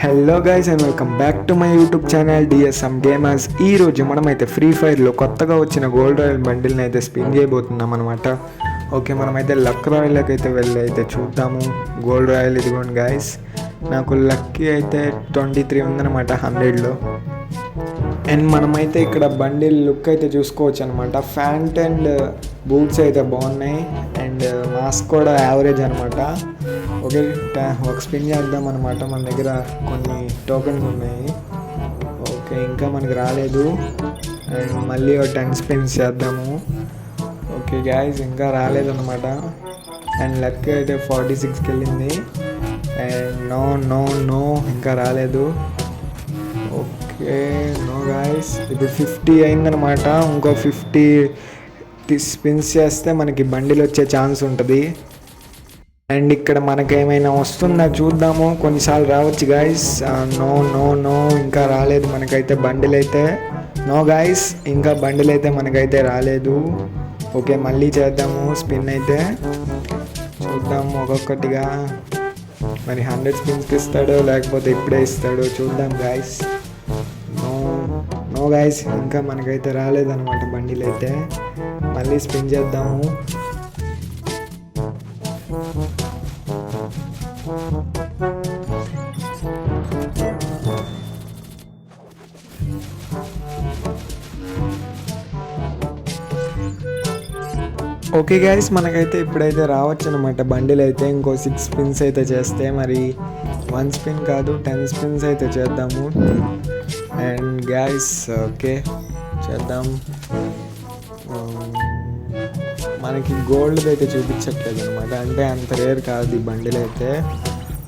Hello guys and welcome back to my YouTube channel DSM gamers ఈ రోజు మనమైతే free ఫైర్లో కొత్తగా వచ్చిన గోల్డ్ రాయల్ బండిల్ని అయితే స్పిన్ చేయబోతున్నాం అనమాట ఓకే మనమైతే లక్ రాయల్కి అయితే వెళ్ళి అయితే చూద్దాము. గోల్డ్ రాయల్ ఇదిగోండి గాయస్ నాకు లక్కీ అయితే ట్వంటీ త్రీ ఉందన్నమాట హండ్రెడ్లో అండ్ మనమైతే ఇక్కడ బండిల్ లుక్ అయితే చూసుకోవచ్చు అనమాట ఫ్యాంట్ అండ్ బూట్స్ అయితే బాగున్నాయి. అండ్ మాస్క్ uh, కూడా యావరేజ్ అనమాట ఓకే టా- ఒక స్పిన్ చేద్దాం అనమాట మన దగ్గర కొన్ని టోకెన్స్ ఉన్నాయి. ఓకే ఇంకా మనకి రాలేదు. అండ్ మళ్ళీ ఒక టెన్ స్పిన్స్ చేద్దాము. ఓకే గ్యాస్ ఇంకా రాలేదన్నమాట. అండ్ లక్ అయితే ఫార్టీ సిక్స్కి వెళ్ళింది. అండ్ నో నో నో ఇంకా రాలేదు. ఓకే నో గాయస్ ఇప్పుడు ఫిఫ్టీ అయిందనమాట ఇంకో ఫిఫ్టీ స్పిన్స్ చేస్తే మనకి బండిలు వచ్చే ఛాన్స్ ఉంటుంది. అండ్ ఇక్కడ మనకి ఏమైనా వస్తుందా చూద్దాము. కొన్నిసార్లు రావచ్చు గాయస్ నో నో నో ఇంకా రాలేదు మనకైతే బండిలు అయితే నో గాయస్ ఇంకా బండిలు అయితే మనకైతే రాలేదు. ఓకే మళ్ళీ చేద్దాము స్పిన్ అయితే. చూద్దాము ఒక్కొక్కటిగా. మరి హండ్రెడ్ స్పిన్స్కి ఇస్తాడో లేకపోతే ఇప్పుడే ఇస్తాడో చూద్దాం గాయస్ నో నో గాయస్ ఇంకా మనకైతే రాలేదన్నమాట బండిలు అయితే మళ్ళీ స్పిన్ చేద్దాము. ఓకే గైస్ మనకైతే ఇప్పుడైతే రావచ్చు అనమాట బండిలు అయితే ఇంకో సిక్స్ స్పిన్స్ అయితే చేస్తే మరి వన్ స్పిన్ కాదు టెన్ స్పిన్స్ అయితే చేద్దాము. అండ్ గ్యాస్ ఓకే చేద్దాం. Um, మనకి గోల్డ్ అయితే చూపించట్లేదు అనమాట అంటే అంత రేర్ కాదు ఈ బండిలు అయితే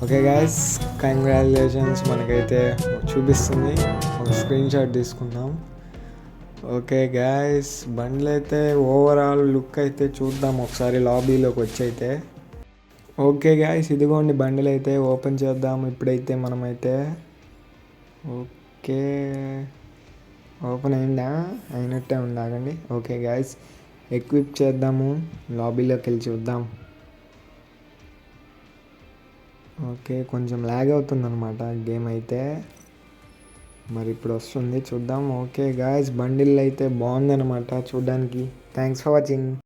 ఓకే గ్యాస్ కంగ్రాచులేషన్స్ మనకైతే చూపిస్తుంది. ఒక స్క్రీన్ షాట్ తీసుకుందాం. ఓకే గాయస్ బండ్లు అయితే ఓవరాల్ లుక్ అయితే చూద్దాం ఒకసారి లాబీలోకి వచ్చి అయితే ఓకే గాయస్ ఇదిగోండి బండిలు అయితే ఓపెన్ చేద్దాం ఇప్పుడైతే మనమైతే. ఓకే. ఓపెన్ అయిందా? అయినట్టే ఉండాగండి ఓకే గాయస్ ఎక్విప్ చేద్దాము. లాబీలోకి వెళ్ళి చూద్దాం. ఓకే కొంచెం లాగ్ అవుతుందన్నమాట గేమ్ అయితే. మరి ఇప్పుడు వస్తుంది. చూద్దాం. ఓకే గాయస్ బండిల్ అయితే బాగుందన్నమాట చూడడానికి. Thanks for watching